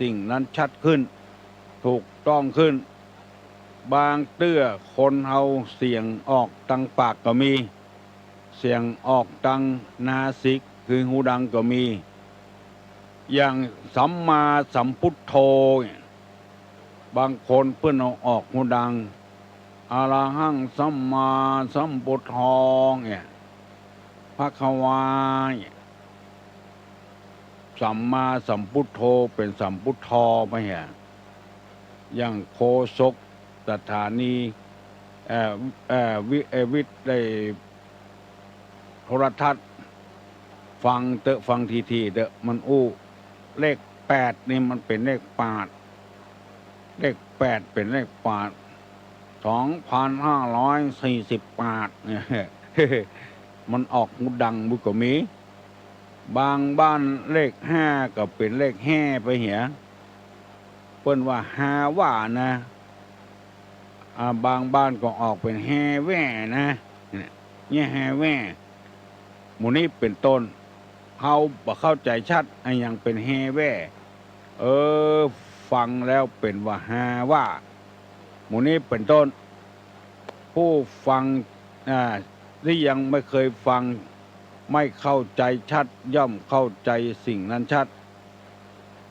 สิ่งนั้นชัดขึ้น ถูกต้องขึ้น บางเตื้อคนเฮาเสียงออกตังปากก็มี เสียงออกตังนาสิกคือหูดังก็มี อย่างสัมมาสัมพุทโธเนี่ยบางคนเพื่อนเอาออกหูดังอารหังสัมมาสัมพุทโธเนี่ยพระควาเนี่ย สัมมาสัมพุทโธเป็นสัมพุทโธไหี้ยอย่างโคศกสถานีเอเอวิเอวิทย์ได้โทรทัศน์ ฟังเตอะฟังทีทีๆเตอะมันอู้ เลขแปดนี่มันเป็นเลขปาด เลขแปดเป็นเลขปาดสองพันห้าร้อยสี่สิบปาดเนี่ยมันออกมุดดังบุกกมี บางบ้านเลขห้าก็เป็นเลขแห่ไปเหียเปิ้นว่าฮาว่านะบางบ้านก็ออกเป็นแห่แว่นะเนี่ยเนี่ยแห่แว่หมูนี้เป็นต้นเขาบ่เข้าใจชัดไอ้ยังเป็นแฮแว่เออ ฟังแล้วเป็นว่าฮาว่าหมูนี้เป็นต้น ผู้ฟังอ่าที่ยังไม่เคยฟัง ไม่เข้าใจชัดย่อมเข้าใจสิ่งนั้นชัด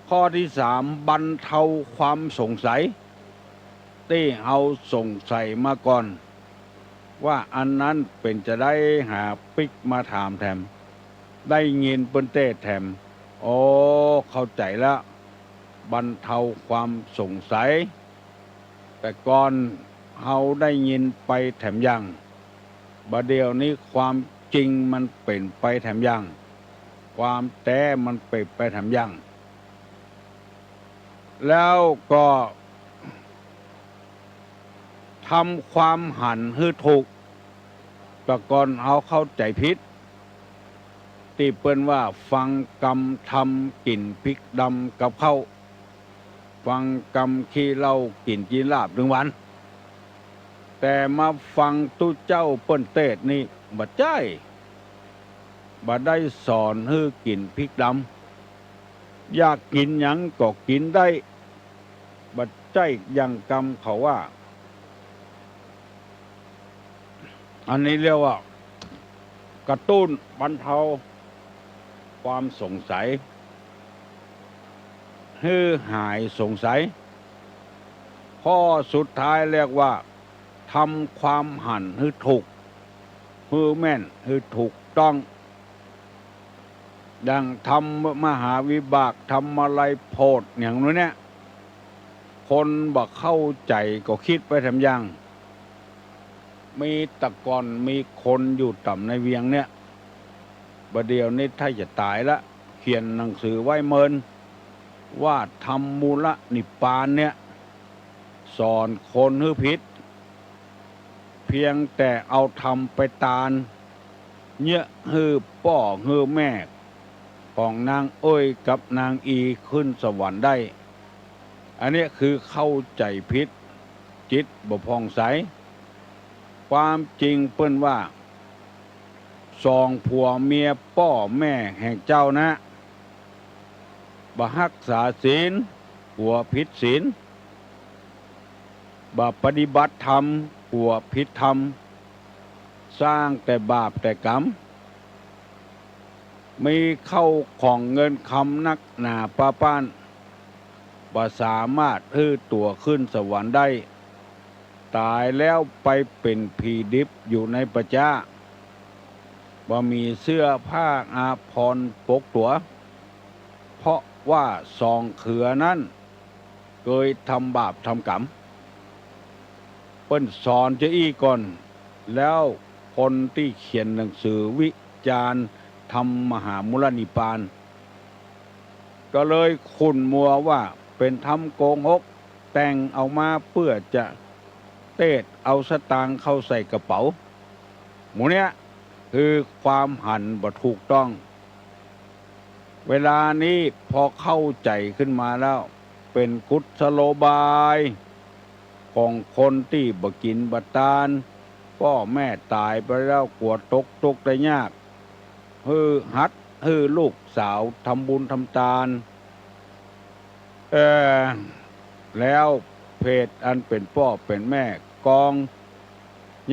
ข้อที่สามบรรเทาความสงสัยที่เอาสงสัยมาก่อน ว่าอันนั้นเป็นจะได้หาปิกมาถามแถม ได้ยินเปิ้นเต้แถมโอ้เข้าใจแล้วบรรเทาความสงสัย แต่ก่อนเฮาได้ยินไปแถมยังบาเดียวนี้ความ จริงมันเป็นไปแถมยังความแต้มันเป็นไปแถมยังแล้วก็ทำความหันให้ถูกแต่ก่อนเอาเข้าใจผิดที่เปิ้นว่าฟังกรรมทำกลิ่นพริกดำกับเข้า ฟังกรรมขี้เล้ากลิ่นจีนลาบหนึ่งวัน แต่มาฟังตู้เจ้าเปิ้นเตดนี่ บัดใจบัดได้สอนให้กินพริกดำอยากกินหยังก็กินได้ บัดใจยังกรรมเขาว่า อันนี้เรียกว่า กระตุ้นบรรเทา ความสงสัยให้หายสงสัย ข้อสุดท้ายเรียกว่าทำความหันให้ถูก ให้แม่นให้ถูกต้อง ดังทำมหาวิบากทำอะไรโพดอย่างนู้นเนี่ย คนบอกเข้าใจก็คิดไปทำยัง มีตะกอนมีคนอยู่ต่ำในเวียงเนี่ยประเดี๋ยวนี้ถ้าจะตายละ เขียนหนังสือไว้เมิน ว่าทำมูลนิปานเนี่ย สอนคนฮือผิด เพียงแต่เอาทำไปตาลเนื้อฮือป่อฮือแม่ของนางอ้อยกับนางอีขึ้นสวรรค์ได้ อันนี้คือเข้าใจผิดจิตบ่พองใส ความจริงเปิ้นว่าสองผัวเมียป้อแม่แห่งเจ้านะบหักษาศีลหัวผิดศีล บาปฏิบัติธรรมหัวผิดธรรม สร้างแต่บาปแต่กรรม มีเข้าของเงินคำนักหนาป้าป้านบ่สามารถฮื้อตัวขึ้นสวรรค์ได้ ตายแล้วไปเป็นผีดิบอยู่ในประจ้าบ่มีเสื้อผ้าอาภรปกตัว เพราะว่าซองเขือนั้น เคยทำบาปทำกรรม เปิ้นสอนจะอี้ก่อน แล้วคนที่เขียนหนังสือวิจารณ์ทำมหามุลนิปาน ก็เลยขุนมัวว่าเป็นทำโกงหก แต่งเอามาเพื่อจะเตดเอาสตางค์เข้าใส่กระเป๋า หมูเนี้ยคือความหันบ่ถูกต้อง เวลานี้พอเข้าใจขึ้นมาแล้ว เป็นกุศโลบาย ของคนที่บ่กินบ่ตานพ่อแม่ตายไปแล้วกลัวตกตกได้ยากฮือหัดฮือลูกสาวทำบุญทำทานเออแล้วเพศอันเป็นพ่อเป็นแม่กอง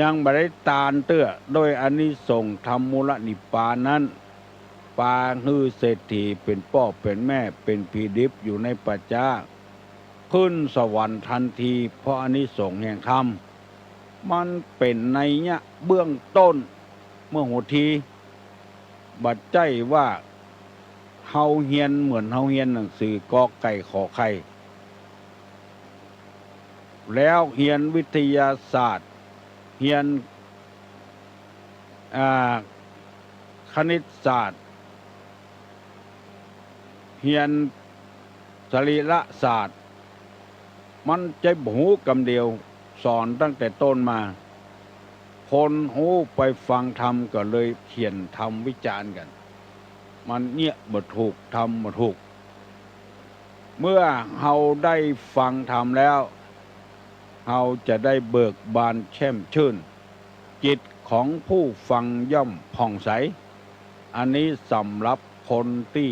ยังบริตานเตื้อโดยอานิสงส์ธรรมมูลนิพพานนั้นปางฮือเศรษฐีเป็นพ่อเป็นแม่เป็นพีดิบอยู่ในปัจจา ขึ้นสวรรค์ทันที เพราะอานิสงส์แห่งธรรม มันเป็นในเนี้ยเบื้องต้นเมื่อหัวที บัดใจว่าเฮาเฮียนเหมือนเฮาเฮียนหนังสือกอไก่ขอไข่แล้วเฮียนวิทยาศาสตร์เฮียนคณิตศาสตร์เฮียนสรีระศาสตร์ มันใจหูกำเดียว สอนตั้งแต่ต้นมา คนหูไปฟังธรรมก็เลยเขียนทำวิจารณ์กัน มันเนี่ยบ่ถูกทำบ่ถูก เมื่อเฮาได้ฟังธรรมแล้วเฮาจะได้เบิกบานแช่มชื่น จิตของผู้ฟังย่อมผ่องใส อันนี้สำหรับคนที่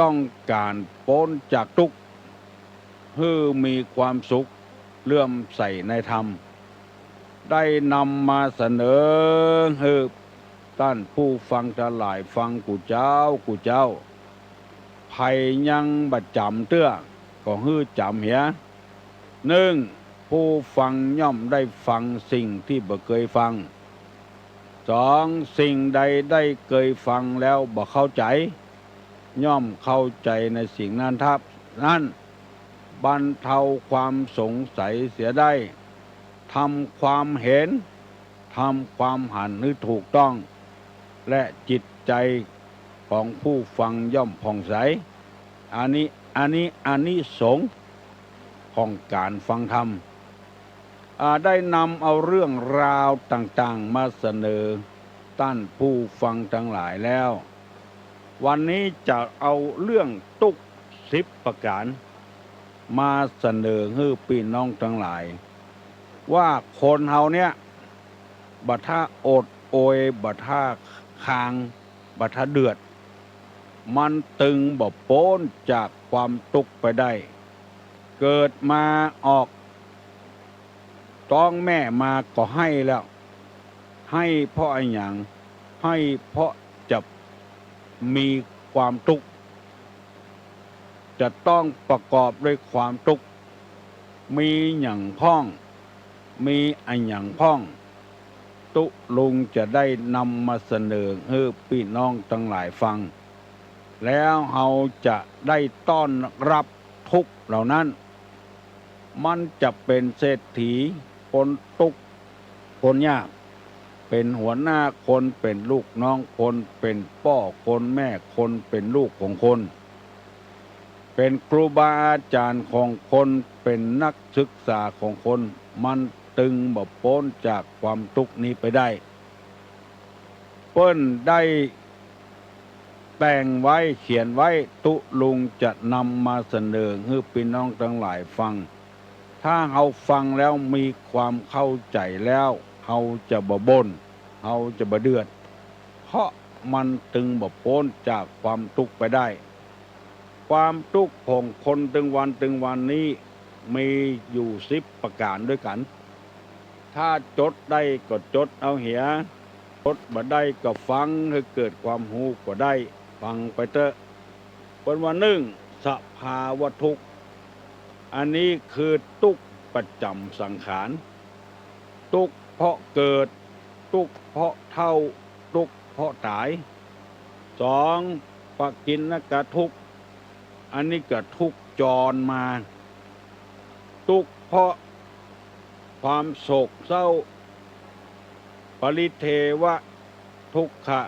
ต้องการพ้นจากทุกข์ ให้มีความสุขเลื่อมใสในธรรม ได้นำมาเสนอให้ท่านผู้ฟังทั้งหลายฟังกูเจ้ากูเจ้าภัยยังบัดจำเตื้อก็ฮือจำเหียหนึ่งผู้ฟังย่อมได้ฟังสิ่งที่บ่เคยฟังสองสิ่งใดได้เคยฟังแล้วบ่เข้าใจ ย่อมเข้าใจในสิ่งนั้นทับนั้น บรรเทาความสงสัยเสียได้ทำความเห็นทำความหันนึกถูกต้อง และจิตใจของผู้ฟังย่อมผ่องใส อันนี้อันนี้อันนี้สงของการฟังธรรมได้นำเอาเรื่องราวต่างๆมาเสนอต้านผู้ฟังทั้งหลายแล้ว วันนี้จะเอาเรื่องตุกสิบประการ มาเสนอให้พี่น้องทั้งหลาย ว่าคนเฮาเนี่ยบัท่าอดโอยบัท่าคางบัท่าเดือด มันตึงบ่ป้นจากความตุกข์ไปได้ เกิดมาออก ต้องแม่มาก็ให้แล้ว ให้เพราะอะไรอย่างให้เพราะจะมีความทุกข์ จะต้องประกอบด้วยความทุกข์มีอย่างพ้อง มีอันอย่างพ้อง ตุลุงจะได้นำมาเสนอให้พี่น้องทั้งหลายฟัง แล้วเราจะได้ต้อนรับทุกเหล่านั้น มันจะเป็นเศรษฐีคนตุกคนยาก เป็นหัวหน้าคนเป็นลูกน้องคนเป็นพ่อคนแม่คนเป็นลูกของคน เป็นครูบาอาจารย์ของคนเป็นนักศึกษาของคน มันตึงบ่พ้นจากความทุกข์นี้ไปได้ เปิ้นได้แต่งไว้เขียนไว้ตุลุงจะนำมาเสนอให้พี่น้องทั้งหลายฟัง ถ้าเราฟังแล้วมีความเข้าใจแล้วเราจะบ่บนเราจะบ่เดือด เพราะมันตึงบ่พ้นจากความทุกข์ไปได้ ความทุกข์ของคนตึงวันตึงวันนี้มีอยู่สิบประการด้วยกัน ถ้าจดได้ก็จดเอาเหียจดบ่ได้ก็ฟังให้เกิดความหูก็ได้ ฟังไปเถอะเป็นวันหนึ่งสภาวะทุกข์ อันนี้คือทุกข์ประจำสังขาร ทุกข์เพราะเกิด ทุกข์เพราะเท่า ทุกข์เพราะตายสองปกินนกะทุกข์ อันนี้ก็ทุกข์จรมา ทุกเพราะความโศกเศร้า ปริเทวะ ทุกขะ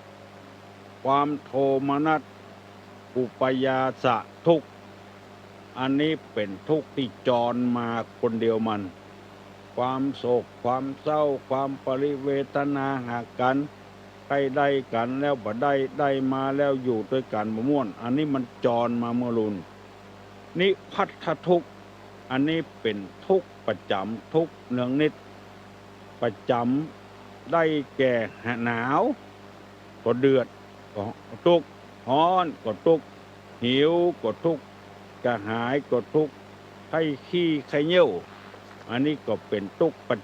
ความโทมนัสอุปยาสะทุกอันนี้เป็นทุกข์ที่จรมาคนเดียวมัน ความโศกความเศร้า ความปริเวทนาหากกัน ใครได้กันแล้วบ่ได้ได้มาแล้วอยู่ด้วยกันบ่ม่วน อันนี้มันจรมาเมื่อรุนนิพัทธทุกอันนี้เป็นทุกประจำทุกเนืองนิด ประจำได้แก่หนาว ก็เดือดก็ทุกข์ร้อนก็ทุกหิวก็ทุกกระหายก็ทุกไข้ขี้ไข้เยี่ยวอันนี้ก็เป็นทุกปัจ